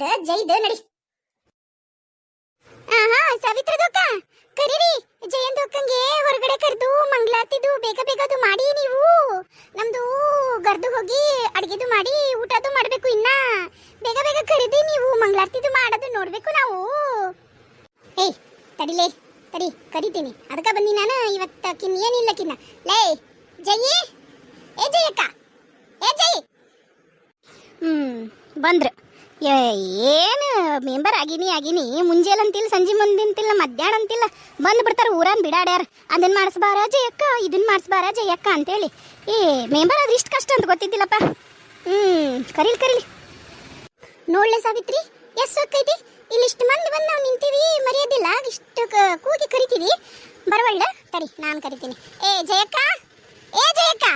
ಆಗೈತಿಕಿದ ಜೈದ, ನಡಿ. ಆಹಾ, ಸಾವಿತ್ರದಕ್ಕ. ಕರೀರಿ ಜಯಂತ್ ಅಕ್ಕಂಗೆ ಹೊರಗಡೆ ಕರೆದು ಮಂಗ್ಲಾತಿದು, ಬೇಗ ಬೇಗದು ಮಾಡಿ ನೀವು. ನಮ್ದು ಗರ್ದು ಹೋಗಿ ಅಡಿಗೆದು ಮಾಡಿ, ಊಟದು ಮಾಡಬೇಕು ಇನ್ನ. ಬೇಗ ಬೇಗ ಕರೀದಿ ನೀವು ಮಂಗ್ಲಾರ್ತಿದು ಮಾಡೋದು ನೋಡ್ಬೇಕು ನಾವು. ಏಯ್ ತಡಿಲೇ ತಡಿ, ಕರಿತೀನಿ. ಅದಕ್ಕೆ ಬಂದಿ ನಾನು ಇವತ್ತು ಕಿನ್ ಏನಿಲ್ಲ ಕಿನ್ನ ಲೇ, ಜಯಿ, ಏ ಜಯಕ್ಕ, ಏ ಜಯಿ. ಹ್ಮ್, ಬಂದ್ರು. ಏನು? ಮೆಂಬರ್ ಆಗಿನಿ ಆಗಿನಿ. ಮುಂಜಾನೆ ಅಂತಿಲ್ಲ ಸಂಜೆ ಮುಂದೆ ಅಂತಿಲ್ಲ ಮಧ್ಯಾಹ್ನ ಅಂತಿಲ್ಲ ಬಂದು ಬಿಡ್ತಾರೆ ಊರನ್ ಬಿಡಾಡ್ಯಾರ. ಅದನ್ನ ಮಾಡಿಸ್ಬಾರ ಜಯಕ್ಕ ಇದನ್ನ ಮಾಡಿಸ್ಬಾರ ಜಯಕ್ಕ ಅಂತೇಳಿ. ಏ, ಮೆಂಬರ್ ಅದು ಇಷ್ಟು ಕಷ್ಟ ಅಂತ ಗೊತ್ತಿದ್ದಿಲ್ಲಪ್ಪ. ಹ್ಮ್, ಕರೀಲಿ ಕರೀಲಿ. ನೋಡ್ಲೆ ಸಾವಿತ್ರಿ, ಎಸ್ ಹೊಕ್ಕೈತಿ ಇಲ್ಲಿ ಇಷ್ಟು ಮಂದಿ ಬಂದು ನಾವು ನಿಂತೀವಿ, ಮರೆಯೋದಿಲ್ಲ. ಇಷ್ಟು ಕೂಗಿ ಕರಿತೀವಿ. ಬರವಳ್ಳ ಕರಿ ನಾನು ಕರಿತೀನಿ. ಏ, ಜಯಕ್ಕ ಏ ಜಯಕ್ಕ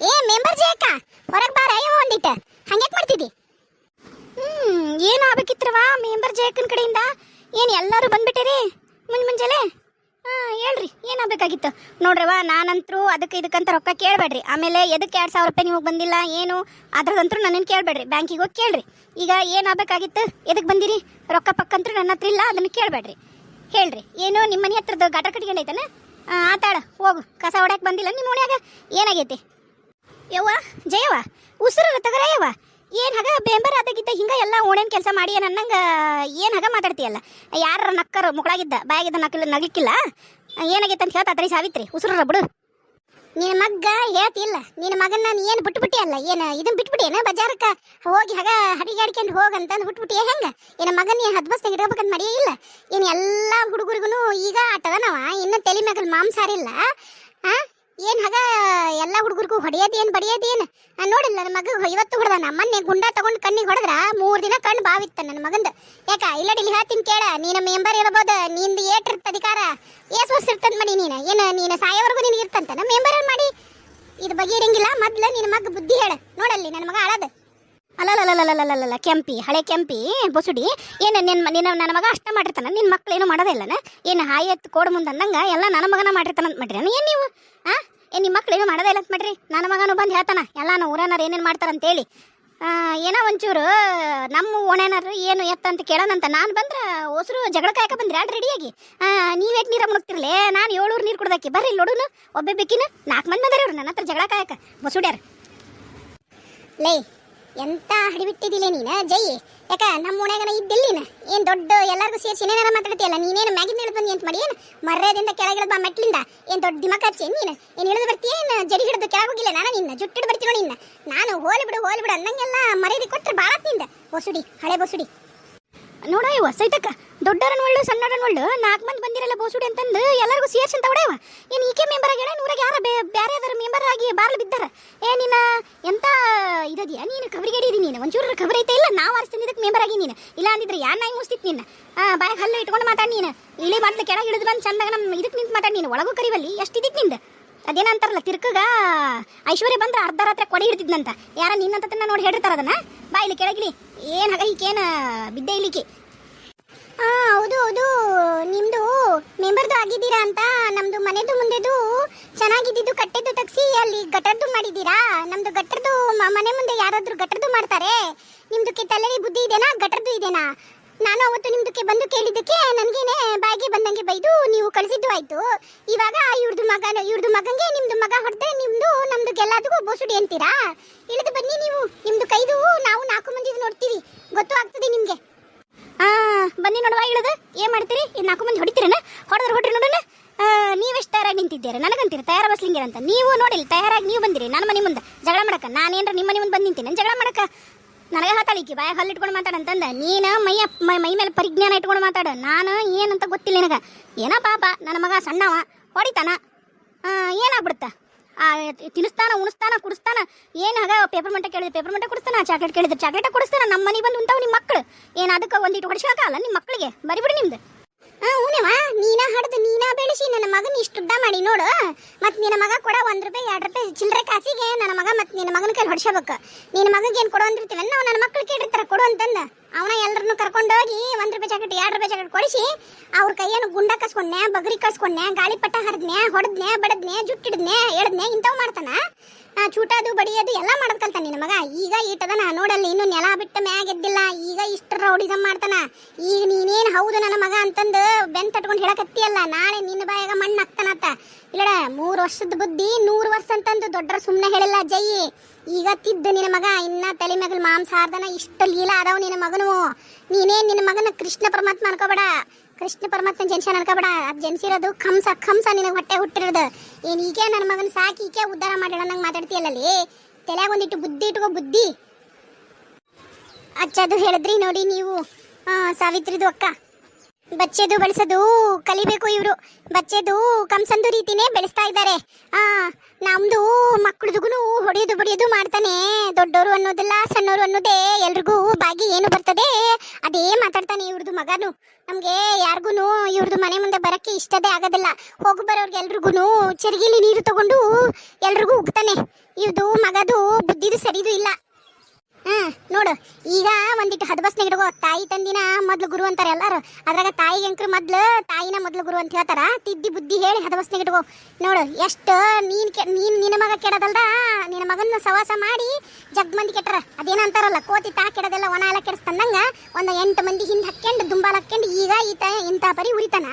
ಏ ಮೆಂಬರ್ ಜಯಕ್ಕ ಹೊರಗೆ ಬಾರ ಅಯ್ಯವ ಒಂದಿಟ್ಟ ಹಂಗ್ಯಾಕ್ ಮಾಡ್ತಿದ್ದಿ ಹ್ಮ್ ಏನು ಆಗ್ಬೇಕಿತ್ರವಾ ಮೆಂಬರ್ ಜಯಕ್ಕನ ಕಡೆಯಿಂದ ಏನು ಎಲ್ಲರೂ ಬಂದ್ಬಿಟ್ಟಿರಿ ಮುಂಜ್ ಮುಂಜಾನೆ ಹಾಂ ಹೇಳ್ರಿ ಏನಾಗಬೇಕಾಗಿತ್ತು ನೋಡ್ರವ ನಾನಂತರೂ ಅದಕ್ಕೆ ಇದಕ್ಕಂತ ರೊಕ್ಕ ಕೇಳಬೇಡ್ರಿ. ಆಮೇಲೆ ಎದಕ್ಕೆ ಎರಡು ಸಾವಿರ ರೂಪಾಯಿ ನಿಮಗೆ ಬಂದಿಲ್ಲ, ಏನು? ಅದ್ರದಂತರೂ ನನ್ನನ್ನು ಕೇಳಬೇಡ್ರಿ. ಬ್ಯಾಂಕಿಗೆ ಹೋಗಿ ಕೇಳ್ರಿ. ಈಗ ಏನಾಗಬೇಕಾಗಿತ್ತು? ಎದಕ್ಕೆ ಬಂದಿರಿ? ರೊಕ್ಕ ಪಕ್ಕಂತರೂ ನನ್ನ ಹತ್ರ ಇಲ್ಲ, ಅದನ್ನು ಕೇಳಬೇಡ್ರಿ. ಹೇಳ್ರಿ. ಏನು, ನಿಮ್ಮ ಮನೆ ಹತ್ರದ ಗಟ ಆ ಆತಾಳ ಹೋಗು. ಕಸ ಹೊಡ್ಯಾಕೆ ಬಂದಿಲ್ಲ, ನಿಮ್ಮ ಮನ್ಯಾಗ? ಏನಾಗೈತಿ? ಯವ್ವ, ಜಯವ್ವ ಉಸಿರ ಯವ್ವ. ಏನು ಹಗ ಬೇಂಬರ್ ಆದಾಗಿದ್ದ ಹಿಂಗೆ ಎಲ್ಲ ಓಣೇನು ಕೆಲಸ ಮಾಡಿ ನನ್ನಂಗೆ ಏನು ಹಗ ಮಾತಾಡ್ತೀಯಲ್ಲ? ಯಾರ ನಕ್ಕರು ಮುಗಳಾಗಿದ್ದ ಬಾಯಾಗಿದ್ದ ನಕ್ಕಲು ನಗ್ಲಿಕ್ಕಿಲ್ಲ? ಏನಾಗೈತೆ ಅಂತ ಹೇಳ್ತಾತ್ರಿ ಸಾವಿತ್ರಿ. ಉಸಿರ ಬಿಡು. ನಿನ್ನ ಮಗ್ಗ ಹೇಳ್ತಿಲ್ಲ. ನಿನ್ನ ಮಗನ ನಾನು ಏನು ಬಿಟ್ಬಿಟ್ಟಿ ಅಲ್ಲ ಏನು ಇದನ್ನ ಬಿಟ್ಬಿಟ್ಟಿ ಬಜಾರಕ್ಕೆ? ಹೋಗಿ ಹಗ ಹರಿಗಾಡ್ಕೊಂಡು ಹೋಗಂತಂದು ಬಿಟ್ಬಿಟ್ಟೆ ಹೆಂಗ? ಏನ ಮಗನ ನೀ ಹದ್ ಬಸ್ತಾಗ ಇಡಬೇಕಂತ ಮಾಡಿಯೇ ಇಲ್ಲ. ಏನು ಎಲ್ಲ ಹುಡುಗರಿಗೂ ಈಗ ಆಟದನವ ಇನ್ನೂ ತಲೆ ಮ್ಯಾಗಲ್ ಮಾಂಸಾರಿಲ್ಲ. ಆ? ಏನ್ ಹಗ ಎಲ್ಲ ಹುಡುಗರಿಗೂ ಹೊಡೆಯೋದೇನ್ ಬಡಿಯದೇನ್? ಆ, ನೋಡಿಲ್ಲ ನನ್ನ ಮಗ ಇವತ್ತು ಹೊಡೆದಾನ. ಮೊನ್ನೆ ಗುಂಡ ತಗೊಂಡು ಕಣ್ಣಿಗೆ ಹೊಡೆದ್ರ ಮೂರು ದಿನ ಕಣ್ಣು ಬಾವಿತ್ತ ನನ್ನ ಮಗಂದು. ಯಾಕ ಇಲ್ಲಡಿಲಿ ಹೇಳ್ತೀನಿ ಕೇಳ. ನೀನ ಮೆಂಬರ್ ಇರಬಹುದು ನಿಂದು ಏಟಿರ್ತ ಅಧಿಕಾರ ಏಸ್ ವರ್ಷ ಇರ್ತದ ಮಾಡಿ ನೀನ. ಏನು ನೀನ ಸಾಯೋವರೆಗೂ ನಿನಗೆ ಇರ್ತಂತನ ಮೆಂಬರ್ ಮಾಡಿ? ಇದು ಬಗೆಹರಂಗಿಲ್ಲ ಮೊದ್ಲು ನಿನ್ನ ಮಗ ಬುದ್ಧಿ ಹೇಳ. ನೋಡಲ್ಲಿ ನನ್ನ ಮಗ ಅಳದ. ಅಲ್ಲಲ್ಲಲ್ಲಲ್ಲಲ್ಲಲ್ಲ ಕೆಂಪಿ, ಹಳೆ ಕೆಂಪಿ, ಬೊಸುಡಿ. ಏನು ನಿನ್ನ ನಿನ್ನ ನನ್ನ ಮಗ ಅಷ್ಟ ಮಾಡಿರ್ತಾನ? ನಿನ್ನ ಮಕ್ಳು ಏನು ಮಾಡೋದೇ ಇಲ್ಲನ? ಏನು ಹಾಯಿ ಎತ್ತು ಕೋಡು ಮುಂದೆ ಅಂದಂಗ ಎಲ್ಲ ನನ್ನ ಮಗನ ಮಾಡಿರ್ತಾನ ಅಂತ ಮಾಡ್ರಿ ಏನು ನೀವು? ಆ? ಏನು ನಿಮ್ಮ ಮಕ್ಳು ಏನು ಮಾಡೋದೇ ಇಲ್ಲ ಅಂತ ಮಾಡ್ರಿ? ನನ್ನ ಮಗನು ಬಂದು ಹೇಳ್ತಾನ ಎಲ್ಲ ನಾವು ಊರನಾರು ಏನೇನು ಮಾಡ್ತಾರಂತೇಳಿ ಏನೋ ಒಂಚೂರು ನಮ್ಮ ಓಣೇನಾರು ಏನು ಎತ್ತ ಅಂತ ಕೇಳೋಣಂತ ನಾನು ಬಂದ್ರೆ ಹೊಸರು ಜಗಳ ಕಾಯಕ ಬಂದ್ರಿ ಆಡ್ ರೆಡಿಯಾಗಿ ನೀವೇಟ್ ನೀರ ಮುಳುಗ್ತಿರ್ಲೆ ನಾನು ಏಳೂರು ನೀರು ಕುಡ್ದಾಕಿ. ಬರ್ರಿ ಲೋಡುನು ಒಬ್ಬ ಬೇಕಿನ ನಾಲ್ಕು ಮಂದಿ ಅದಾರ ನನ್ನ ಹತ್ರ ಜಗಳ ಕಾಯಕ. ಬಸುಡ್ಯಾರ. ಲೇ ಎಂತ ಹಡಿಬಿಟ್ಟಿದಿಲ್ಲ ನೀನ? ಜೈ. ಯಾಕ, ನಮ್ಮ ಓಣ್ಯಾಗನ ಇದ್ದಿಲ್ಲಿನ ಏನ್ ದೊಡ್ಡ ಎಲ್ಲಾರ್ಗೂ ಸೇರಿಸಿ ಏನೇನಾರ ಮಾತಾಡ್ತೀಯಲ್ಲ? ನೀನೇನು ಮ್ಯಾಗಿನ ಇಳಿದು ಬಂದು ಅಂತ ಮಾಡಿ ಏನು? ಮರ್ಯಾದಿಂದ ಕೆಳಗಿಳಿದು ಬಾ ಮೆಟ್ಲಿಂದ. ಏನ್ ದೊಡ್ಡ ದಿಮಕ ಹಚ್ಚಿ ನೀನು? ಏನು ಇಳಿದು ಬರ್ತೀಯ ಏನು? ಜಡಿ ಹಿಡಿದು ಕೆಳಗೆ ಹೋಗಿಲ್ಲ ನಾನು ನಿನ್ನ. ಜುಟ್ಟಿಡ್ ಬರ್ತೀನಿ ನಿನ್ನ? ನಾನು ಹೋಲಿ ಬಿಡು ಹೋಲಿ ಬಿಡು ಅನ್ನಂಗೆಲ್ಲ ಮರ್ಯಾದೆ ಕೊಟ್ಟರೆ ಭಾಳ ನಿಂದ. ಒಸುಡಿ ಹಳೆ ಬಸುಡಿ ನೋಡ ಇವ ಸೈತಕ್ಕ. ದೊಡ್ಡರನ್ ಒಳ್ಳು ಸಣ್ಣರನ್ ಒಳ್ಳು, ನಾಲ್ಕು ಮಂದಿ ಬಂದಿರಲ್ಲ ಬೋಸುಡಿ ಅಂತಂದು ಎಲ್ಲರಿಗೂ ಸೇರ್ಸಿ ಅಂತ ಹೊಡೆಯವ. ಈಕೆ ಮೆಂಬರ್ ಆಗ್ಯಾಳ, ನೂರಾಗ ಯಾರ ಬೇ ಬ್ಯಾರೆ ಅದರ ಮೆಂಬರ್ ಆಗಿ ಬಾರ್ಲು ಬಿದ್ದಾರ? ಏ ನಿನ್ನ ಎಂತ ಇದದಿಯಾ? ನೀನು ಕಬರಿಗೇಡಿ ಇದೀನಿ ನೀನು. ಒಂಚೂರು ಕಬರಿ ಐತೆ ಇಲ್ಲ? ನಾವು ಆರಿಸ್ತೀನಿ ಇದಕ್ಕೆ ಮೆಂಬರ್ ಆಗಿ ನೀನು. ಇಲ್ಲ ಅಂದಿದ್ರೆ ಯಾರು ನಾಯಿ ಮುಸ್ತಿತ್ತು ನಿನ್ನ ಬಾಯ್ ಹಲ್ಲು ಇಟ್ಕೊಂಡು ಮಾತಾಡಿ ನೀನು. ಇಳಿ ಮಾಡ್ಲಿ ಕೆಳಗೆ ಹಿಡಿದು ಬಂದು ಚಂದಾಗ ನಮ್ಮ ಇದಕ್ಕೆ ನಿಂತು ಮಾತಾಡಿ ನೀನು. ಒಳಗೂ ಕರಿವಲ್ಲಿ. ಎಷ್ಟು ಇದಕ್ಕೆ ನಿಂದು? ಅದೇನಂತಾರಲ್ಲ ತಿರ್ಕಗ ಐಶ್ವರ್ಯ ಬಂದ್ರೆ ಅರ್ಧ ರಾತ್ರಿ ಕೊಡಿ ಹಿಡ್ತಿದ್ನಂತ ಯಾರ ನಿನ್ನಂತ ನೋಡಿ ಹೇಳಿರ್ತಾರ ಅದನ್ನ? ಬಾ ಇಲ್ಲಿ ಕೆಳಗಿಳಿ. ಏನು ಹಾಗ ಈಕೇನು ಬಿದ್ದೆ ಇಲ್ಲಿಕೆ? ಹೌದು ಹೌದು. ನಿಮ್ದು ಮೆಂಬರ್ದು ಆಗಿದ್ದೀರಾ ಅಂತ ನಮ್ದು ಮನೆದು ಮುಂದೆದು ಚೆನ್ನಾಗಿದ್ದಿದ್ದು ಕಟ್ಟೆದು ತಗ್ಸಿ ಅಲ್ಲಿ ಗಟರ್ದು ಮಾಡಿದ್ದೀರಾ? ನಮ್ದು ಗಟ್ಟರ್ದು ಮನೆ ಮುಂದೆ ಯಾರಾದ್ರೂ ಗಟರ್ದು ಮಾಡ್ತಾರೆ. ನಿಮ್ದಕ್ಕೆ ತಲೆಲಿ ಬುದ್ಧಿ ಇದೆನಾ? ಗಟರ್ದು ಇದೆನಾ? ನಾನು ಅವತ್ತು ನಿಮ್ದಕ್ಕೆ ಬಂದು ಕೇಳಿದ್ದಕ್ಕೆ ನನಗೇನೆ ಬಾಯಿಗೆ ಬಂದಂಗೆ ಬೈದು ನೀವು ಕಳಿಸಿದ್ದು ಆಯ್ತು. ಇವಾಗ ಇವ್ರದ್ದು ಮಗ ಇವ್ರದ್ದು ಮಗಂಗೆ ನಿಮ್ದು ಮಗ ಹೊಡೆದ್ರೆ ನಿಮ್ದು ನಮ್ದು ಗೆಲ್ಲದಕ್ಕೂ ಬೋಸುಡಿ ಅಂತೀರಾ? ಇಳಿದು ಬನ್ನಿ ನೀವು. ನಿಮ್ದು ಕೈದು ನಾವು ನಾಲ್ಕು ಮಂದಿ ನೋಡ್ತೀವಿ ಗೊತ್ತು ಆಗ್ತದೆ ನಿಮ್ಗೆ ಆ ಬನ್ನಿ ನೋಡುವ ಇಳದ ಏನ್ ಮಾಡ್ತೀರಿ ಈ ನಾಲ್ಕು ಮಂದಿ ಹೊಡಿತೀರನ ಹೊಡೆದ್ರೆ ಹೊಡ್ರಿ ನೋಡೋಣ ನೀವೆಷ್ಟು ತಯಾರಾಗಿ ನಿಂತಿದ್ದೀರ ನನಗಂತೀರಿ ಅಂತ ನೀವು ನೋಡಿಲ್ಲ, ತಯಾರಾಗಿ ನೀವು ಬಂದಿರಿ. ನನ್ನ ಮನೆ ಮುಂದೆ ಜಗಳ ಮಾಡಕ ನಾನೇನ್ರ ನಿಮ್ಮ ಮನೆ ಮುಂದೆ ಬಂದು ನಿಂತೀನಿ. ಜಗಳ ಮಾಡಕ ನನಗೆ ಹತ್ತಳಿಕಿ ಬಾಯ ಹಲ್ಲು ಇಟ್ಕೊಂಡು ಮಾತಾಡಂತಂದ ನೀನ ಮೈಯ ಮೈ ಮೈ ಮೇಲೆ ಪರಿಜ್ಞಾನ ಇಟ್ಕೊಂಡು ಮಾತಾಡು. ನಾನು ಏನಂತ ಗೊತ್ತಿಲ್ಲ ನಿನಗೆ. ಏನೋ ಪಾಪ? ನನ್ನ ಮಗ ಸಣ್ಣವ. ಹೊಡಿತಾನ. ಏನಾಗ್ಬಿಡುತ್ತ ತಿನ್ನಿಸ್ತಾನ, ಉಣಿಸ್ತಾನ, ಕುಡಿಸ್ತಾನ? ಏನು ಹಾಗ ಪೇಪರ್ ಮಂಟ ಕೇಳಿದ್ರೆ ಪೇಪರ್ ಮಂಟ ಕುಡಿಸ್ತಾನ? ಚಾಕ್ಲೇಟ್ ಕೇಳಿದ್ರೆ ಚಾಕ್ಲೇಟ್ ಕೊಡಿಸ್ತಾನ? ನಮ್ಮ ಮನೆ ಬಂದು ಉಂಟಾವು ನಿಮ್ಮ ಮಕ್ಕಳು ಏನು ಅದಕ್ಕೆ ಒಂದಿಟ್ಟು ಹೊಡಿಸ್ಕೊಳಕಲ್ಲ ನಿಮ್ಮ ಮಕ್ಕಳಿಗೆ ಬರಿಬಿಡಿ ನಿಮ್ದು. ಹಾ ಹೂನೇವಾ ನೀನ ಹಡ್ದು, ನೀನ ಬೆಳೆಸಿ, ನನ್ನ ಮಗನ ಇಷ್ಟು ಉದ್ದ ಮಾಡಿ ನೋಡು. ಮತ್ತೆ ನಿನ್ನ ಮಗ ಕೊಡ ಒಂದು ರೂಪಾಯಿ, ಎರಡು ರೂಪಾಯಿ ಚಿಲ್ಲರೆ ಕಾಸಿಗೆ ನನ್ನ ಮಗ ಮತ್ತೆ ನಿನ್ನ ಮಗನ ಕೈಲಿ ಹೊಡ್ಸಬೇಕು ನಿನ್ನ ಮಗಗೆ ಏನು ಕೊಡು ಅಂದಿರ್ತೀವಿ ನಾವು ನನ್ನ ಮಕ್ಳು ಕೇಳಿರ್ತಾರೆ, ಕೊಡು ಅಂತಂದ. ಅವನ ಎಲ್ಲರನ್ನು ಕರ್ಕೊಂಡೋಗಿ ಒಂದು ರೂಪಾಯಿ ಜಾಕೆಟ್, ಎರಡು ರೂಪಾಯಿ ಜಾಕೆಟ್ ಕೊಡಿಸಿ, ಅವ್ರ ಕೈಯನ್ನು ಗುಂಡ ಕಸ್ಕೊಂಡೆ ಬಗರಿ ಕಸ್ಕೊಂಡೆ ಗಾಳಿ ಪಟ್ಟ ಹರಿದ್ನೆ, ಹೊಡೆದ್ನೆ, ಬಡದ್ನೆ, ಜುಟ್ಟಿಡ್ದ್ನೆ, ಎಳದ್ನೆ, ಇಂಥವು ಮಾಡ್ತಾನ. ಚೂಟದು, ಬಡಿಯೋದು ಎಲ್ಲ ಮಾಡೋದ್ ಕಲ್ತಾನ ನಿನ್ನ ಮಗ. ಈಗ ಈಟದನ ನೋಡಲ್ಲಿ ಇನ್ನು ನೆಲ ಬಿಟ್ಟ ಮ್ಯಾಗ ಈಗ ಇಷ್ಟು ರೌಡಿಸಮ್ ಮಾಡ್ತಾನ. ಈಗ ನೀನೇನ್ ಹೌದು, ನನ್ನ ಮಗ ಅಂತಂದು ಬೆನ್ ತಟ್ಕೊಂಡು ಹೇಳಕತ್ತಿಯಲ್ಲ ನಾಳೆ ನಿನ್ನ ಬಾಯಾಗ ಮಣ್ಣು ಹಾಕ್ತಾನತ್ತ ಇಲ್ಲಡ, ಮೂರು ವರ್ಷದ ಬುದ್ಧಿ, ನೂರು ವರ್ಷ ಅಂತಂದು ದೊಡ್ಡರ ಸುಮ್ಮನೆ ಹೇಳಲ್ಲ ಜೈ ಈಗ ತಿದ್ದು ನಿನ್ನ ಮಗ, ಇನ್ನ ತಲೆ ಮಗಲ್ ಮಾಂಸ ಹಾರ್ದನ ಇಷ್ಟ ಲೀಲ ಅದಾವ ನಿನ್ನ ಮಗನು. ನೀನೇ ನಿನ್ನ ಮಗನ ಕೃಷ್ಣ ಪರಮಾತ್ಮ ಅನ್ಕೋಬೇಡ. ಕೃಷ್ಣ ಪರಮಾತ್ಮ ಜನಿಸ್ಯಾನ ಅನ್ಕೋಬೇಡ. ಅದು ಜನ್ಸಿರೋದು ಕಂಸ ಕಂಸ ನಿನಗೆ ಹೊಟ್ಟೆ ಹುಟ್ಟಿರೋದು. ಏನ್ ಈಕೆ ನನ್ನ ಮಗನ ಸಾಕಿ ಈಕೆ ಉದ್ಧಾರ ಮಾಡೋಣ ನಂಗೆ ಮಾತಾಡ್ತೀಯಲ್ಲಲ್ಲಿ ತಲೆಯಾಗ ಒಂದಿಟ್ಟು ಬುದ್ಧಿ ಇಟ್ಕೋ ಬುದ್ಧಿ. ಅಚ್ಚದು ಹೇಳಿದ್ರಿ ನೋಡಿ ನೀವು. ಸಾವಿತ್ರಿದು ಅಕ್ಕ. ಬಚ್ಚೆದು ಬೆಳೆಸೋದು ಕಲಿಬೇಕು ಇವರು. ಬಚ್ಚೆದು ಕಂಸಂದು ರೀತಿನೇ ಬೆಳೆಸ್ತಾ ಇದ್ದಾರೆ. ಆ, ನಮ್ದು ಮಕ್ಕಳದಗೂ ಹೊಡೆಯೋದು ಬಡಿಯೋದು ಮಾಡ್ತಾನೆ. ದೊಡ್ಡವರು ಅನ್ನೋದಿಲ್ಲ ಸಣ್ಣವರು ಅನ್ನೋದೇ ಎಲ್ರಿಗೂ ಬಾಗಿ ಏನು ಬರ್ತದೆ ಅದೇ ಮಾತಾಡ್ತಾನೆ ಇವ್ರದ್ದು ಮಗನು. ನಮಗೆ ಯಾರಿಗೂ ಇವ್ರದ್ದು ಮನೆ ಮುಂದೆ ಬರಕ್ಕೆ ಇಷ್ಟದೇ ಆಗೋದಿಲ್ಲ. ಹೋಗಿ ಬರೋರ್ಗೆ ಎಲ್ರಿಗೂ ಚರಿಗಿಲಿ ನೀರು ತಗೊಂಡು ಎಲ್ರಿಗೂ ಉಗ್ತಾನೆ. ಇವ್ದು ಮಗದು ಬುದ್ಧಿದು ಸರಿದು ಇಲ್ಲ. ಹ್ಮ್, ನೋಡು. ಈಗ ಒಂದಿಟ್ಟು ಹದಬಸ್ನಾಗ ಇಟ್ಕೋ ತಾಯಿ ತಂದಿನ ಮೊದ್ಲು ಗುರು ಅಂತಾರೆ ಎಲ್ಲಾರು. ಅದ್ರಾಗ ತಾಯಿ ಅಂಕ್ರು ಮೊದ್ಲು ತಾಯಿನ ಮೊದ್ಲು ಗುರು ಅಂತ ಹೇಳ್ತಾರ. ತಿದ್ದಿ ಬುದ್ಧಿ ಹೇಳಿ ಹದಬಸ್ನಾಗ ಇಟ್ಕೋ. ನೋಡು, ಎಷ್ಟು ನೀನ್ ಕೆ, ನೀನ್ ನಿನ್ನ ಮಗ ಕೆಡದಲ್ದ? ನಿನ್ನ ಮಗನ ಸವಾಸ ಮಾಡಿ ಜಗ್ ಮಂದಿ ಕೆಟ್ಟರ ಅದೇನ ಅಂತಾರಲ್ಲ, ಕೋತಿ ತಾ ಕೆಡದೆಲ್ಲ ಒಣ ಎಲ್ಲ ಕೆಡಿಸ್ತಂದಂಗ ಒಂದು ಎಂಟು ಮಂದಿ ಹಿಂದೆ ಹಾಕ್ಯಂಡು ದುಂಬಾಲ್ ಹಾಕ್ಯಂಡು ಈಗ ಈತ ಇಂಥ ಪರಿ ಉರಿತಾನ.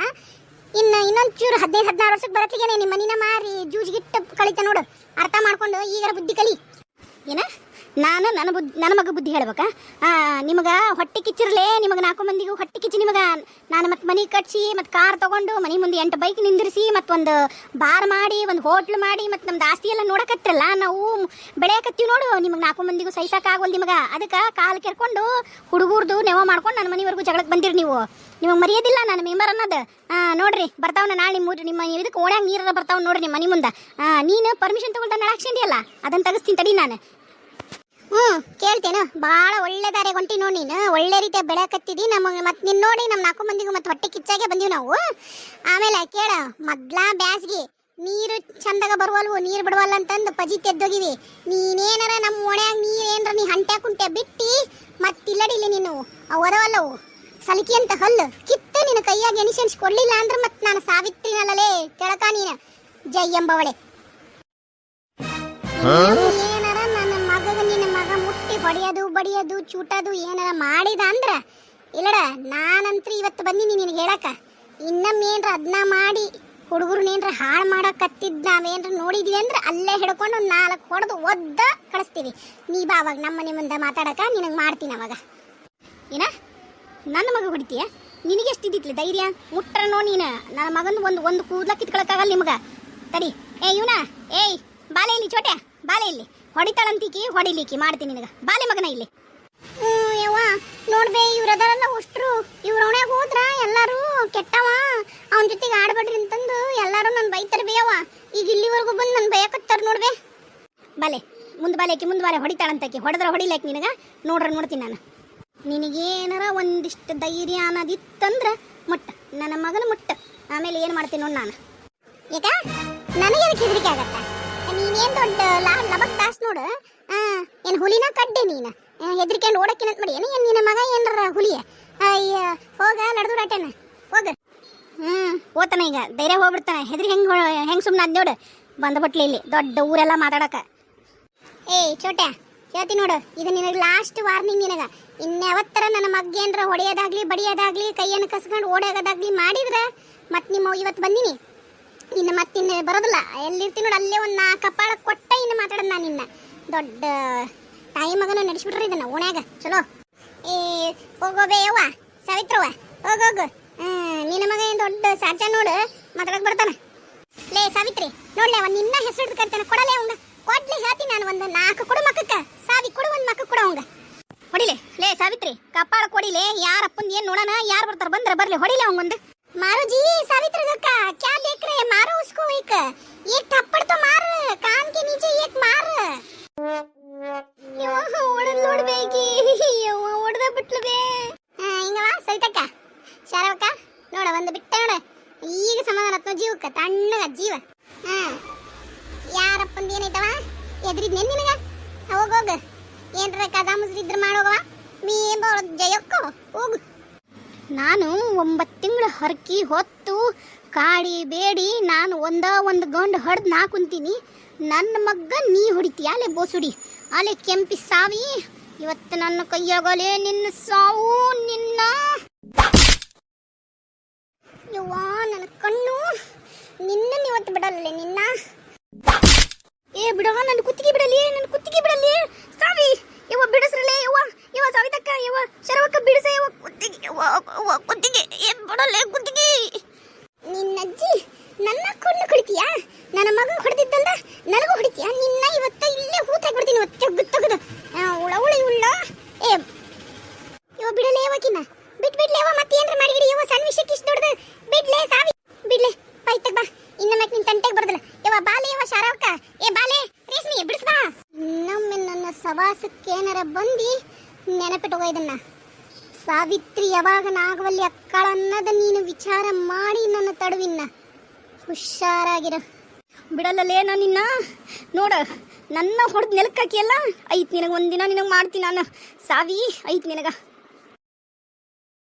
ಇನ್ನ ಇನ್ನೊಂದ್ ಚೂರು ಹದಿನೈದು, ಹದಿನಾರು ವರ್ಷಕ್ಕೆ ಬರತ್ತಿಗೆ ನಿಮ್ಮ ಮನಿನ ಮಾರಿ ಜೂಜ್ಗಿಟ್ಟು ಕಳಿತ ನೋಡು. ಅರ್ಥ ಮಾಡ್ಕೊಂಡು ಈಗರ ಬುದ್ಧಿ ಕಲಿ. ಏನ? ನಾನು ನನ್ನ ಬುದ್ಧಿ ನನ್ನ ಮಗ ಬುದ್ಧಿ ಹೇಳ್ಬೇಕಾ? ನಿಮಗೆ ಹೊಟ್ಟೆ ಕಿಚ್ಚಿರ್ಲೆ ನಿಮಗೆ ನಾಲ್ಕು ಮಂದಿಗೂ ಹೊಟ್ಟೆ ಕಿಚ್ಚಿ ನಿಮಗೆ. ನಾನು ಮತ್ತೆ ಮನೆ ಕಟ್ಸಿ, ಮತ್ತು ಕಾರ್ ತಗೊಂಡು ಮನೆ ಮುಂದೆ ಎಂಟು ಬೈಕ್ ನಿಂದಿರಿಸಿ ಮತ್ತೊಂದು ಬಾರ್ ಮಾಡಿ, ಒಂದು ಹೋಟ್ಲ್ ಮಾಡಿ, ಮತ್ತು ನಮ್ಮ ಆಸ್ತಿ ಎಲ್ಲ ನೋಡಕತ್ತಿರಲ್ಲ ನಾವು ಬೆಳೆಯಕತ್ತೀವಿ ನೋಡು. ನಿಮಗೆ ನಾಲ್ಕು ಮಂದಿಗೂ ಸಹಿಸಕ್ಕಾಗಲ್ಲ ನಿಮಗೆ. ಅದಕ್ಕೆ ಕಾಲು ಕೆರ್ಕೊಂಡು ಹುಡುಗರ್ದು ನೆವ ಮಾಡ್ಕೊಂಡು ನನ್ನ ಮನೆವರೆಗೂ ಜಗಳಕ್ಕೆ ಬಂದಿರಿ ನೀವು. ನಿಮಗೆ ಮರೆಯೋದಿಲ್ಲ ನನ್ನ ಮೆಂಬರ್ ಅನ್ನೋದು. ನೋಡ್ರಿ, ಬರ್ತಾವನ ನಾಳೆ ನಿಮ್ಮ ನಿಮ್ಮ ಇದಕ್ಕೆ ಓಣ್ಯಾಗ ನೀರ ಬರ್ತಾವ ನೋಡ್ರಿ ನಿಮ್ಮ ಮನೆ ಮುಂದೆ. ನೀನು ಪರ್ಮಿಷನ್ ತಗೊಳ್ತಾ ಅಲ್ಲ. ಅದನ್ನು ತೆಗಿಸ್ತೀನಿ ತಡಿ ನಾನು. ಹ್ಞೂ ಕೇಳ್ತೇನು. ಭಾಳ ಒಳ್ಳೆ ದಾರೆ ಹೊಂಟಿ ನೋಡಿ ನೀನು. ಒಳ್ಳೆ ರೀತಿಯ ಬೆಳಕತ್ತಿದಿ ನಮಗೆ ಮತ್ತೆ ನಿನ್ನ ನೋಡಿ ನಮ್ಮ ನಾಲ್ಕು ಮಂದಿಗೂ ಮತ್ತೆ ಹೊಟ್ಟೆ ಕಿಚ್ಚಾಗೆ ಬಂದೀವಿ ನಾವು. ಆಮೇಲೆ ಕೇಳ ಮೊದ್ಲ ಬ್ಯಾಸ್ಗೆ ನೀರು ಚಂದಾಗ ಬರುವಲ್ವು? ನೀರು ಬಿಡವಲ್ಲ ಅಂತಂದು ಪಜಿ ತೆದ್ದೋಗಿವಿ. ನೀನೇನಾರ ನಮ್ಮ ಒಣ್ಯಾಗ ನೀರು ಏನಾರ ನೀ ಹಂಟ್ಯಾ ಕುಂಟೆ ಬಿಟ್ಟಿ ಮತ್ತಿಲ್ಲಡಿಲ್ಲ ನೀನು. ಅವರವಲ್ಲವು ಸಲಿಕೆ ಅಂತ ಹಲ್ಲು. ಕಿತ್ತು ನಿನ್ನ ಕೈಯಾಗ ಎನಿಸೆನ್ಸ್ ಕೊಡ್ಲಿಲ್ಲ ಅಂದ್ರೆ ಮತ್ತೆ ನಾನು ಸಾವಿತ್ರಿನಲ್ಲಲೇ ಕೆಳಕ ನೀನು. ಜೈ ಎಂಬವಳೆ. ಹೊಡೆಯೋದು ಬಡಿಯೋದು, ಚೂಟೋದು ಏನಾರ ಮಾಡಿದ ಅಂದ್ರೆ, ಇಲ್ಲಡ, ನಾನಂತ್ರ ಇವತ್ತು ಬಂದಿನಿ ನಿನಗೆ ಹೇಳಕ್ಕ ಇನ್ನೊಮ್ಮೆ ಏನ್ರ ಅದನ್ನ ಮಾಡಿ ಹುಡುಗರ್ನೇನ್ರ ಹಾಳು ಮಾಡಕತ್ತಿದ್ ನಾವೇನ್ರ ನೋಡಿದ್ವಿ ಅಂದ್ರೆ ಅಲ್ಲೇ ಹಿಡ್ಕೊಂಡು ಒಂದು ನಾಲ್ಕು ಹೊಡೆದು ಒದ್ದ ಕಳಿಸ್ತೀವಿ. ನೀ ಬಾ ಅವಾಗ ನಮ್ಮ ಮನೆ ಮುಂದೆ ಮಾತಾಡಕ, ನಿನಗೆ ಮಾಡ್ತೀನಿ ಅವಾಗ. ಏನ? ನನ್ನ ಮಗ ಹೊಡಿತೀಯ? ನಿನಗೆ ಎಷ್ಟಿದ್ದಿತ್ಲೆ ಧೈರ್ಯ? ಮುಟ್ರ ನೋ ನೀನು? ನನ್ನ ಮಗನ ಒಂದು ಒಂದು ಕೂದಲ ಕಿತ್ಕೊಳಕ್ಕಾಗಲ್ಲ ನಿಮಗೆ. ತಡಿ. ಏ, ಇವನ, ಏಯ್, ಬಾಲೆ ಇಲ್ಲಿ ಚೋಟೆ ಬಾಲೆ ಇಲ್ಲಿ. ಹೊಡಿತಾಳಂತಿಕಿ ಹೊಡಿಲಿಕ್ಕಿ ಮಾಡ್ತೀನಿ ನಿನಗ. ಬಾಲೆ ಮಗನ ಇಲ್ಲಿ. ಯವ್ವ, ನೋಡ್ಬೇ ಇವ್ರ ಅದಾರಲ್ಲ ಅಷ್ಟ್ರು ಇವ್ರ ಅವನ್ಯಾಗ ಹೋದ್ರ ಎಲ್ಲಾರು ಕೆಟ್ಟವ. ಅವನ ಜೊತೆಗೆ ಆಡ್ಬೇಡ್ರಿ ಅಂತಂದು ಎಲ್ಲರೂ ನನ್ನ ಬೈತಾರ ಬೇಯವ್ವ ಈಗ ಇಲ್ಲಿವರೆಗೂ ಬಂದು ನನ್ನ ಬಯಕತ್ತಾರ ನೋಡ್ಬೇ. ಬಾಲೆ, ಮುಂದ್ ಬಾಲೇಕಿ, ಮುಂದ್ ಬಾಲೆ ಹೊಡಿತಾಳಂತಕಿ. ಹೊಡೆದ್ರ ಹೊಡಿಲಾಕಿ ನಿನಗೆ? ನೋಡ್ರ, ನೋಡ್ತೀನಿ ನಾನು. ನಿನಗೇನಾರ ಒಂದಿಷ್ಟು ಧೈರ್ಯ ಅನ್ನೋದಿತ್ತಂದ್ರ ಮುಟ್ಟ. ನನ್ನ ಮಗನ ಮುಟ್ಟ. ಆಮೇಲೆ ಏನು ಮಾಡ್ತೀನಿ ನೋಡಿ ನಾನು. ಈಗ ನನಗೆ ಹೆದರಿಕೆ ಆಗತ್ತ? ನೀನೇನ್ ದೊಡ್ಡ ಲಾ ಲಬಕ್ ದಾಸ್ ನೋಡು. ಏನ್ ಹುಲಿನ ಕಡ್ಡೆ ನೀನ? ಹೆದ್ರಿಕೊಂಡು ಓಡಕ್ಕಿನ ಮಾಡಿ. ಏನು ನಿನ್ನ ಮಗ ಏನ್ರ ಹುಲಿಯ ಅಯ್ಯ, ಹೋಗ ನಡೆದುರಾಟೇನ ಹೋಗ. ಹ್ಮ್ ಹೋತನ ಈಗ. ಧೈರ್ಯ ಹೋಗ್ಬಿಡ್ತಾನೆ. ಹೆದ್ರಿ ಹೆಂಗ್ ಹೆಂಗ್ ಸುಮ್ಮನೆ ಅದ್ ನೋಡು. ಬಂದ್ಬಿಟ್ಲಿ ಇಲ್ಲಿ. ದೊಡ್ಡ ಊರೆಲ್ಲ ಮಾತಾಡಕ. ಏಯ್ ಚೋಟ್ಯಾ ಹೇಳ್ತಿ ನೋಡು. ಇದು ನಿನಗೆ ಲಾಸ್ಟ್ ವಾರ್ನಿಂಗ್ ನಿನಗ. ಇನ್ಯಾವತ್ತರ ನನ್ನ ಮಗ್ಗೇನ್ರ ಹೊಡೆಯೋದಾಗ್ಲಿ, ಬಡಿಯೋದಾಗ್ಲಿ, ಕೈಯನ್ನು ಕಸ್ಕೊಂಡು ಓಡೋಗೋದಾಗ್ಲಿ ಮಾಡಿದ್ರ ಮತ್ ನಿಮ್ಮ ಇವತ್ತು ಬಂದಿನಿ. ಇನ್ನು ಮತ್ತಿನ್ನು ಬರೋದಿಲ್ಲ. ಎಲ್ಲಿರ್ತೀನಿ ನೋಡು, ಅಲ್ಲೇ ಒಂದು ನಾ ಕಪಾಳ ಕೊಟ್ಟ ಇನ್ನು ಮಾತಾಡೋದು ನಾನು ನಿನ್ನ ದೊಡ್ಡ ತಾಯಿ ಮಗನ ನಡೆಸ್ಬಿಟ್ರಿ ಇದನ್ನ ಓಣ್ಯಾಗ. ಚಲೋ. ಏ ಹೋಗೋಬೇ ಯವ್ವ ಸಾವಿತ್ರವ್ವ ಹೋಗೋಗು ನಿನ್ನ ಮಗ ಏನು ದೊಡ್ಡ ಸಾಚ ನೋಡು. ಮಾತಾಡಕ್ ಬರ್ತಾನ. ಲೇ, ಸಾವಿತ್ರಿ, ನೋಡ್ಲೆ ಅವ್ನು ನಿನ್ನ ಹೆಸರು ಕರ್ತಾನೆ. ಕೊಡಲೇ ಅವಂಗ. ಕೊಡ್ಲಿ ಹೇಳ್ತೀನಿ ನಾನು ಒಂದು ನಾಲ್ಕು ಕೊಡು ಮಕ್ಕಕ್ಕ. ಸಾವಿ ಕೊಡು ಒಂದು ಮಕ್ಕ ಕೊಡು ಅವಂಗ. ಹೊಡಿಲೆ. ಲೇ, ಸಾವಿತ್ರಿ, ಕಪ್ಪಾಳ ಕೊಡಿಲೆ. ಯಾರ ಅಪ್ಪಂದು ಏನು ನೋಡೋಣ ಯಾರು ಬರ್ತಾರೆ ಬಂದ್ರ ಬರಲಿ. ಹೊಡಿಲೆ ಅವಂಗೊಂದು. मारो जी सावित्री का क्या देख रहे हैं मारो उसको एक एक थप्पड़ तो मार कान के नीचे एक मार ಓಡದ್ ನೋಡ್ಬೇಕಿ ಓಡದ ಬಿಟ್ಲಬೇ ಹಿಂಗವ ಸರಿತಕ್ಕ ಶಾರವಕ್ಕ ನೋಡ ಒಂದು ಬಿಟ್ಟ ನೋಡ ಈಗ ಸಮಾಧಾನ ಆತ್ನೋ ಜೀವಕ್ಕ ತಣ್ಣಗ ಜೀವ ಹಾ ಯಾರಪ್ಪಂದ ಏನೈತವ ಎದ್ರಿದ್ನೆ ನಿನಗ ಹೋಗ ಹೋಗ ಏನ್ರ ಕದ ಮುಸ್ರಿದ್ರ ಮಾಡೋಗವ ಮೀ ಬರೋದ್ ಜಯಕ್ಕೋ ಹೋಗು ನಾನು ಒಂಬತ್ತು ತಿಂಗಳು ಹರಕಿ ಹೊತ್ತು ಕಾಡಿ ಬೇಡಿ, ನಾನು ಒಂದ ಒಂದು ಗಂಡು ಹಡ್ದು ನಾ ಕುಂತೀನಿ. ನನ್ನ ಮಗ್ಗ ನೀ ಹೊಡಿತೀಯ? ಅಲೆ ಬೋಸುಡಿ. ಅಲೆ ಕೆಂಪಿ ಸಾವಿ, ಇವತ್ತು ನನ್ನ ಕೈಯಾಗಲೇ ನಿನ್ನ ಸಾವು, ನಿನ್ನ. ನನ್ನ ಕಣ್ಣು. ನಿನ್ನ ಇವತ್ತು ಬಿಡಲ್ಲ ನಿನ್ನ? ಏ ಬಿಡವ ನನ್ನ ಕುತ್ತಿಗೆ ಬಿಡಲಿ, ನನ್ನ ಕುತ್ತಿಗೆ ಬಿಡಲಿ. ಸಾವಿ, ಯವ್ವ ಬಿಡಸ್ರಲ್ಲೇ ಯವ್ವ. ಯವ್ವ ಸವಿತಕ್ಕ, ಇವ ಶರವಕ್ಕ ಬಿಡಿಸ, ಇವ ಕುತ್ತಿಗೆ ಕುತ್ತಿಗೆ, ಏನ್ ಬಿಡಲೆ ಕುತ್ತಿಗೆ? ನಿನ್ನಜ್ಜಿ ನನ್ನ ಕೊಂಡು ಕುಡಿತೀಯಾ? ನನ್ನ ಮಗ ಹೊಡೆದಿದ್ದಲ್ಲ ನನಗೂ ಹೊಡಿತೀಯಾ? ನಿನ್ನ ಇವತ್ತ ಇಲ್ಲೇ ಹೂತ್ ಹಾಕ್ಬಿಡ್ತೀನಿ ತೆಗ್ದು ತೆಗ್ದು. ಉಳ ಉಳ, ಉಳ್ಳ. ಏ, ಇವ ಬಿಡಲೇ ಯಾವಾಗಿನ ಬಿಟ್, ಬಿಡ್ಲೇ ಯಾವ ಮತ್ತೆ ಏನ್ರ ಮಾಡಿಬಿಡಿ. ಯವ್ವ ಸಣ್ಣ ವಿಷಯಕ್ಕೆ ಇಷ್ಟು ದೊಡ್ಡದು. ಬಿಡ್ಲೇ, ಸಾವಿ. ಬಿಡ್ಲೇ ಬೈತಕ್ ಬಾ. ಇನ್ನ ಮತ್ತೆ ನಿನ್ ತಂಟೆಗೆ ಬರ್ದಲ್ಲ. ಯವ್ವ ಬಾಲೆ ಯವ್ವ ಶಾರವಕ್ಕ. ಏ, ಬಾಲೆ, ರೇಷ್ಮಿ ಬಿಡಿಸ್ಬಾ ಇನ್ನೊಮ್ಮೆ ನನ್ನ ಸವಾಸಕ್ಕೆ ಏನಾರ ಬಂದಿ ನೆನಪಿಟ್ಟುಕೋ ಸಾವಿತ್ರಿ ಯಾವಾಗ ನಾಗವಲ್ಲಿ ಅಕ್ಕಳ ಅನ್ನೋದ ನೀನು ವಿಚಾರ ಮಾಡಿ ನನ್ನ ತಡುವಿನ್ನ. ಹುಷಾರಾಗಿರ. ಬಿಡಲ್ಲಲೇ ನಾನು ನಿನ್ನ? ನೋಡ, ನನ್ನ ಹೊಡೆದು ನೆಲಕ್ಕೆ ಹಾಕಿಯಲ್ಲ? ಐತ್ ನಿನಗೆ ಒಂದಿನ ನಿನಗೆ ಮಾಡ್ತೀನಿ ನಾನು. ಸಾವಿ, ಐತ್ ನಿನಗ.